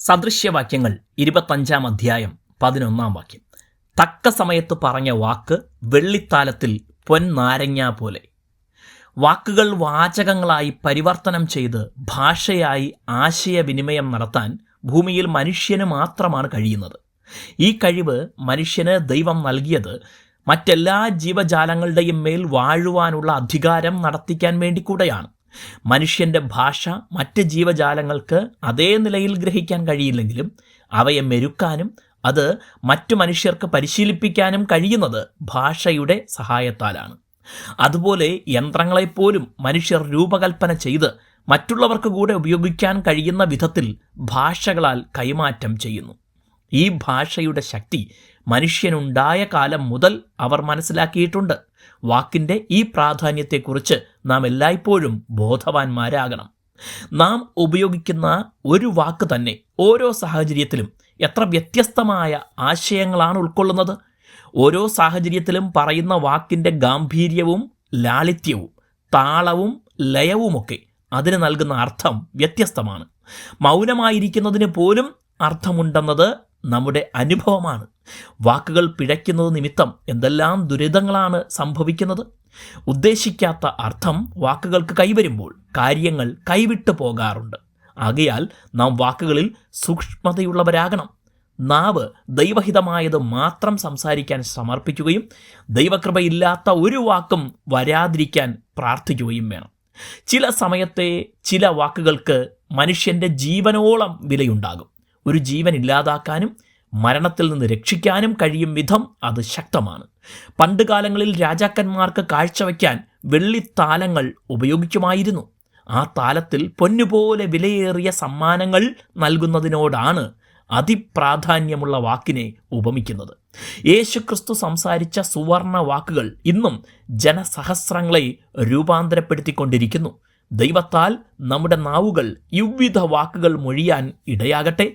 സദൃശ്യവാക്യങ്ങൾ ഇരുപത്തഞ്ചാം അധ്യായം പതിനൊന്നാം വാക്യം. തക്ക സമയത്ത് പറഞ്ഞ വാക്ക് വെള്ളിത്താലത്തിൽ പൊൻനാരങ്ങ പോലെ. വാക്കുകൾ വാചകങ്ങളായി പരിവർത്തനം ചെയ്ത് ഭാഷയായി ആശയവിനിമയം നടത്താൻ ഭൂമിയിൽ മനുഷ്യന് മാത്രമാണ് കഴിയുന്നത്. ഈ കഴിവ് മനുഷ്യന് ദൈവം നൽകിയത് മറ്റെല്ലാ ജീവജാലങ്ങളുടെയും മേൽ വാഴുവാനുള്ള അധികാരം നടത്തിക്കാൻ വേണ്ടി കൂടെയാണ് മനുഷ്യന്റെ ഭാഷ മറ്റ് ജീവജാലങ്ങൾക്ക് അതേ നിലയിൽ ഗ്രഹിക്കാൻ കഴിയില്ലെങ്കിലും അവയെ മെരുക്കാനും അത് മറ്റു മനുഷ്യർക്ക് പരിശീലിപ്പിക്കാനും കഴിയുന്നത് ഭാഷയുടെ സഹായത്താലാണ്. അതുപോലെ യന്ത്രങ്ങളെപ്പോലും മനുഷ്യർ രൂപകൽപ്പന ചെയ്ത് മറ്റുള്ളവർക്ക് കൂടെ ഉപയോഗിക്കാൻ കഴിയുന്ന വിധത്തിൽ ഭാഷകളാൽ കൈമാറ്റം ചെയ്യുന്നു. ഈ ഭാഷയുടെ ശക്തി മനുഷ്യനുണ്ടായ കാലം മുതൽ അവർ മനസ്സിലാക്കിയിട്ടുണ്ട്. വാക്കിന്റെ ഈ പ്രാധാന്യത്തെക്കുറിച്ച് നാം എല്ലായ്പ്പോഴും ബോധവാന്മാരാകണം. നാം ഉപയോഗിക്കുന്ന ഒരു വാക്ക് തന്നെ ഓരോ സാഹചര്യത്തിലും എത്ര വ്യത്യസ്തമായ ആശയങ്ങളാണ് ഉൾക്കൊള്ളുന്നത്. ഓരോ സാഹചര്യത്തിലും പറയുന്ന വാക്കിന്റെ ഗാംഭീര്യവും ലാളിത്യവും താളവും ലയവുമൊക്കെ അതിന് നൽകുന്ന അർത്ഥം വ്യത്യസ്തമാണ്. മൗനമായിരിക്കുന്നതിന് പോലും അർത്ഥമുണ്ടെന്നത് നമ്മുടെ അനുഭവമാണ്. വാക്കുകൾ പിഴയ്ക്കുന്നത് നിമിത്തം എന്തെല്ലാം ദുരിതങ്ങളാണ് സംഭവിക്കുന്നത്? ഉദ്ദേശിക്കാത്ത അർത്ഥം വാക്കുകൾക്ക് കൈവരുമ്പോൾ കാര്യങ്ങൾ കൈവിട്ടു പോകാറുണ്ട്. ആകയാൽ നാം വാക്കുകളിൽ സൂക്ഷ്മതയുള്ളവരാകണം. നാവ് ദൈവഹിതമായത് മാത്രം സംസാരിക്കാൻ സമർപ്പിക്കുകയും ദൈവകൃപയില്ലാത്ത ഒരു വാക്കും വരാതിരിക്കാൻ പ്രാർത്ഥിക്കുകയും വേണം. ചില സമയത്തെ ചില വാക്കുകൾക്ക് മനുഷ്യന്റെ ജീവനോളം വിലയുണ്ടാകും. ഒരു ജീവൻ ഇല്ലാതാക്കാനും മരണത്തിൽ നിന്ന് രക്ഷിക്കാനും കഴിയും വിധം അത് ശക്തമാണ്. പണ്ടുകാലങ്ങളിൽ രാജാക്കന്മാർക്ക് കാഴ്ചവെക്കാൻ വെള്ളിത്താലങ്ങൾ ഉപയോഗിക്കുമായിരുന്നു. ആ താലത്തിൽ പൊന്നുപോലെ വിലയേറിയ സമ്മാനങ്ങൾ നൽകുന്നതിനോടാണ് അതിപ്രാധാന്യമുള്ള വാക്കിനെ ഉപമിക്കുന്നത്. യേശുക്രിസ്തു സംസാരിച്ച സുവർണ വാക്കുകൾ ഇന്നും ജനസഹസ്രങ്ങളെ രൂപാന്തരപ്പെടുത്തിക്കൊണ്ടിരിക്കുന്നു. ദൈവത്താൽ നമ്മുടെ നാവുകൾ യുവിധ വാക്കുകൾ മൊഴിയാൻ ഇടയാകട്ടെ.